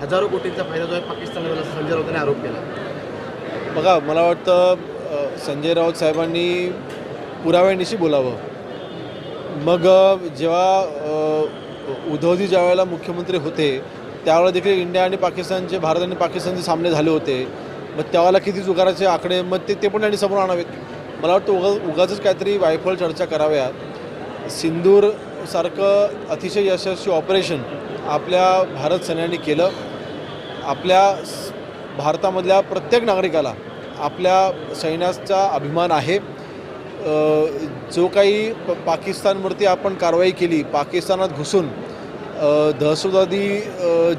हजारो कोटींचा फायदा जो आहे पाकिस्तानला झाला, संजय राऊतांनी आरोप केला. बघा मला वाटतं संजय राऊत साहेबांनी पुराव्यानिशी बोलावं. मग जेव्हा उद्धवजी ज्या वेळेला मुख्यमंत्री होते त्यावेळेला देखील इंडिया आणि पाकिस्तानचे भारत आणि पाकिस्तानचे सामने झाले होते. मग त्यावेळेला किती जुगाराचे आकडे मग ते ते पण त्यांनी समोर आणावेत. मला वाटतं उगा उगाच काहीतरी वायफळ चर्चा कराव्या सिंदूरसारखं अतिशय यशस्वी ऑपरेशन आपल्या भारत सैन्याने केलं. आपल्या स- भारतामधल्या प्रत्येक नागरिकाला आपल्या सैन्याचा अभिमान आहे. जो काही प पाकिस्तानवरती आपण कारवाई केली पाकिस्तानात घुसून दहशतवादी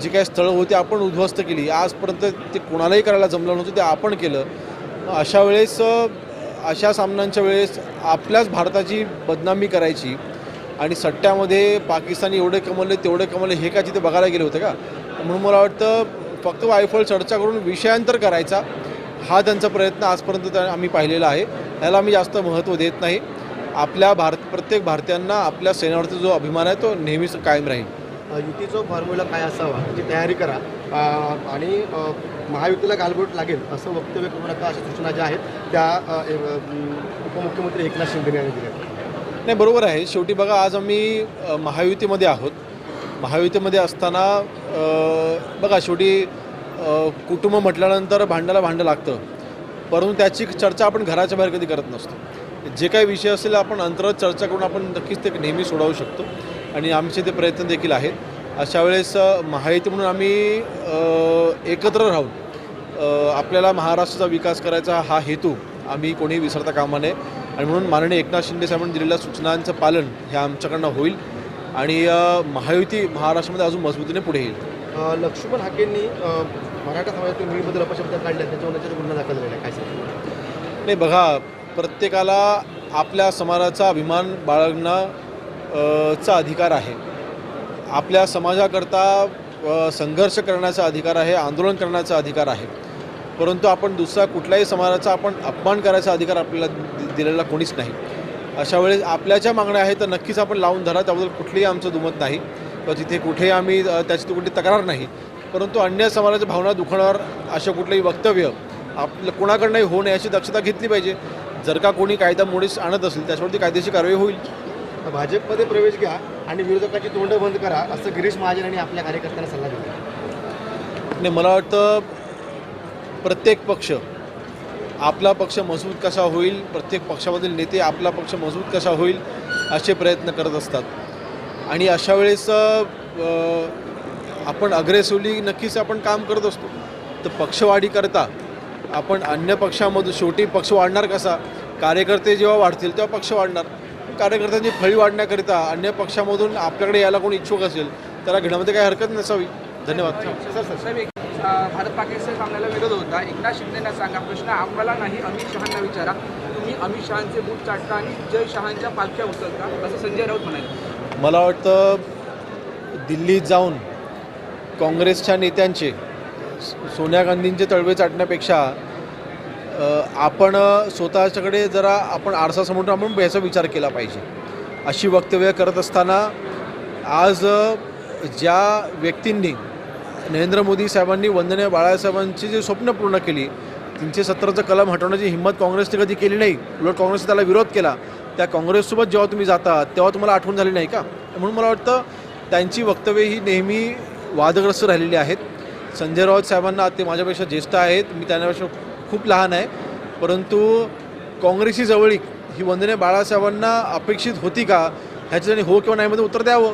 जी काही स्थळं होती आपण उद्ध्वस्त केली. आजपर्यंत ते कोणालाही करायला जमलं नव्हतं ते आपण केलं. अशा वेळेस अशा सामन्यांच्या वेळेस आपल्याच भारताची बदनामी करायची आणि सट्ट्यामध्ये पाकिस्तानी एवढे कमवले तेवढे कमवले हे काय तिथे बघायला गेले होते का? म्हणून मला वाटतं फक्त वायफळ चर्चा करून विषयांतर करायचा हा त्यांचा प्रयत्न आजपर्यंत त्या- आम्ही पाहिलेला आहे. याला आम्ही जास्त महत्त्व देत नाही. आपल्या भारत प्रत्येक भारतीयांना आपल्या सैन्यावरचा जो अभिमान आहे तो नेहमीच कायम राहील. युतीचा फॉर्म्युला काय असावा याची तयारी करा. आणि महायुतीला गालबोट लागेल असं वक्तव्य करू नका अशा सूचना ज्या आहेत त्या उपमुख्यमंत्री एकनाथ शिंदे यांनी दिल्या. नाही बरोबर आहे. शेवटी बघा आज आम्ही महायुतीमध्ये आहोत. महायुतीमध्ये असताना बघा शेवटी कुटुंब म्हटल्यानंतर भांडायला भांडं लागतं. परंतु त्याची चर्चा आपण घराच्या बाहेर कधी करत नसतो. जे काही विषय असेल आपण अंतर्गत चर्चा करून आपण नक्कीच ते नेहमी सोडवू शकतो. आणि आमचे ते प्रयत्न देखील आहेत. अशा वेळेस अ, महायुती म्हणून आम्ही एकत्र राहून आपल्याला महाराष्ट्राचा विकास करायचा हा हेतू आम्ही कोणीही विसरता कामा नये. आणि म्हणून माननीय एकनाथ शिंदे साहेबांनी दिलेल्या सूचनांचं पालन हे आमच्याकडनं होईल. आणि महायुती महाराष्ट्रामध्ये अजून मजबूतीने पुढे येईल. लक्ष्मण हाकेंनी मराठा समाजातून विविध अपशब्द काढले त्याच्यावर गुन्हा दाखल झालेला आहे. काय नाही बघा प्रत्येकाला आपल्या समाजाचा अभिमान बाळगणं चा अधिकार आहे. आपल्या समाजाकरता संघर्ष करण्याचा अधिकार आहे आंदोलन करण्याचा अधिकार आहे. परंतु आपण दुसरा कुठल्याही समाजाचा आपण अपमान करायचा अधिकार आपल्याला दिलेला कोणीच नाही. अशा वेळेस आपल्या ज्या मागण्या आहेत तर नक्कीच आपण लावून धरा. त्याबद्दल कुठलीही आमचं दुमत नाही. किंवा तिथे कुठेही आम्ही त्याची कुठली तक्रार नाही. परंतु अन्य समाजाच्या भावना दुखणार अशा कुठलंही वक्तव्य आपलं कोणाकडनंही होऊ नये याची दक्षता घेतली पाहिजे. जर का कोणी कायदा मोडीस आणत असेल त्याच्यावरती कायदेशीर कारवाई होईल. भाजपमध्ये प्रवेश घ्या आणि विरोधकाची तोंड बंद करा असं गिरीश महाजन यांनी आपल्या कार्यकर्त्यांना सल्ला दिला. आणि मला वाटतं प्रत्येक पक्ष आपला पक्ष मजबूत कसा होईल प्रत्येक पक्षामधील नेते आपला पक्ष मजबूत कसा होईल असे प्रयत्न करत असतात. आणि अशा वेळेस आपण अग्रेसिव्हली नक्कीच आपण काम करत असतो. तर पक्षवाढीकरता आपण अन्य पक्षामधून शेवटी पक्ष वाढणार कसा? कार्यकर्ते जेव्हा वाढतील तेव्हा पक्ष वाढणार. कार्यकर्त्यांची फळी वाढण्याकरिता अन्य पक्षामधून आपल्याकडे यायला कोणी इच्छुक असेल त्याला घेण्यामध्ये काही हरकत नसावी. धन्यवाद. सर सर साहेब भारत पाकिस्तान सामन्याला विरोध होता. एकनाथ शिंदेना सांगा प्रश्न आम्हाला नाही अमित शहांना विचारा. तुम्ही अमित शहांचे बूट चाटता आणि जय शहांच्या पालख्या उचलता असं संजय राऊत म्हणाले. मला वाटतं दिल्लीत जाऊन काँग्रेसच्या नेत्यांचे सोनिया गांधींचे तळवे चाटण्यापेक्षा आपण स्वतःच्याकडे जरा आपण आरसासमोर आपण याचा विचार केला पाहिजे. अशी वक्तव्य करत असताना आज ज्या व्यक्तींनी नरेंद्र मोदी साहेबांनी वंदनीय बाळासाहेबांची जी स्वप्न पूर्ण केली तीनशे सत्तरचं कलम हटवण्याची हिंमत काँग्रेसने कधी केली नाही उलट काँग्रेसने त्याला विरोध केला. त्या काँग्रेससोबत जेव्हा तुम्ही जाता तेव्हा तुम्हाला आठवण झाली नाही का? म्हणून मला वाटतं त्यांची वक्तव्य ही नेहमी वादग्रस्त राहिलेली आहेत. संजय राऊत साहेबांना ते माझ्यापेक्षा ज्येष्ठ आहेत मी त्यांच्यापेक्षा खूप लहान आहे. परंतु काँग्रेसची जवळीक ही वंदने बाळासाहेबांना अपेक्षित होती का ह्याच्या हो किंवा नाहीमध्ये उत्तर द्यावं.